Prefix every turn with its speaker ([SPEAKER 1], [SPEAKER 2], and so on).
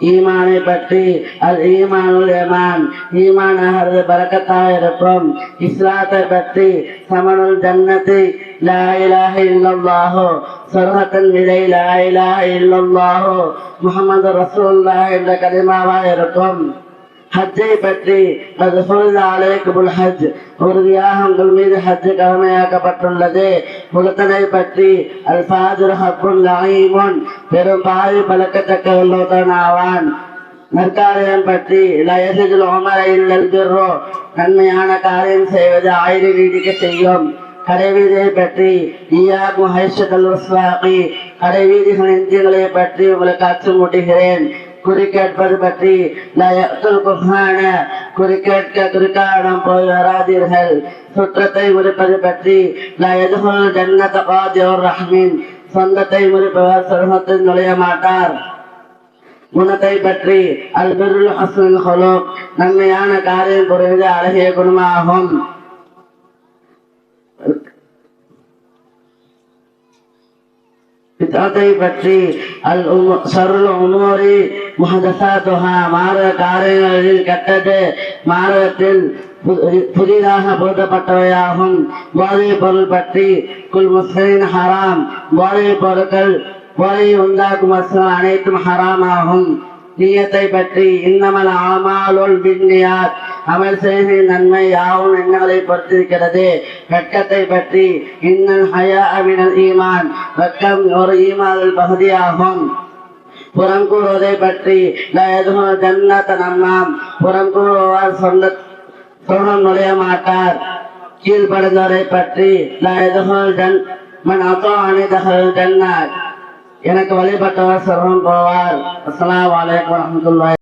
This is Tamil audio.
[SPEAKER 1] ஈமானை பற்றி அல் ஈமானுல் யமான் ஈமானகரது பரக்கத்தாக இருக்கும். இஸ்லாத்தை பற்றி சமனுல் ஜன்னத்து லாயிலாக இலாஹ சொர்க்கத்தின் விதை லாயிலாக இலாஹ முகமது ரசூல்லா என்ற கலிமாவாக இருக்கும். ஹஜ்ஜை பற்றி அது அலைக்குபுல் ஹஜ் உறுதியாக உங்கள் மீது ஹஜ் கடமையாக்கப்பட்டுள்ளது. முகத்தனை பற்றி அல் பாதுர் ஹக்குல் லாயிமுன் பெரும் பாதி பழக்கத்தக்க உள்ளவன் ஆவான். நற்காரியம் பற்றி லயசில் உமர இல்லல் நன்மையான காரியம் செய்வது ஆயிரம் நீடிக்க செய்யும். கடைவீதியை பற்றி ஈயாக்கு ஹைஷகல் வஸ்வாகி கடைவீதிகளின் தீங்களை பற்றி உங்களுக்கு அச்சமூட்டுகிறேன் குறிக்கேட்பது பற்றி குர்ஹான குறிக்கேட்க குறிக்காடம் போய் வராதீர்கள். சுற்றத்தை முறிப்பது பற்றி எதுகுல் ஜன்னத காதியோர் ரஹ்மீன். சொந்தத்தை முறிப்பவர் சொர்க்கத்தில் நுழைய மாட்டார். குணத்தை பற்றி அல் ஹசுல் ஹலோ நன்மையான காரியம் புரிவது அழகிய குணமாகும். பிதாத்தை பற்றி அல் சருள் உமோரி துஹா மாற காரியங்களில் கெட்டது மாறத்தில் புதிதாக போதப்பட்டவையாகும் போதைப் பொருள் பற்றி குல் முஸ்லின் ஹராம் போதைப் பொருட்கள் போதை உண்டாக்கும் வசம் அனைத்தும் ஹராமாகும் நீயத்தை பற்றி இன்னமல் ஆமாலுல் பின்னியார் அமல் செய்கை நன்மை யாவும் எண்ணங்களை பொறுத்திருக்கிறது? வெட்கத்தை பற்றி இன்னல் ஹயா அமினல் ஈமான். வெட்கம் ஒரு ஈமானில் பகுதியாகும். புறம் கூறுவதை பற்றி ஜன்னத நம்மாம் புறம் கூறுவார் சொந்த சொர்ணம் நுழைய மாட்டார் கீழ்படுந்தவரை பற்றி ஜன் மன் அத்தோ அணிதகல் ஜன்னாத் எனக்கு வழிபட்டவர் சொர்ணம் போவார். அஸ்லாம் வலைக்கம் வரமத்துல்லாய்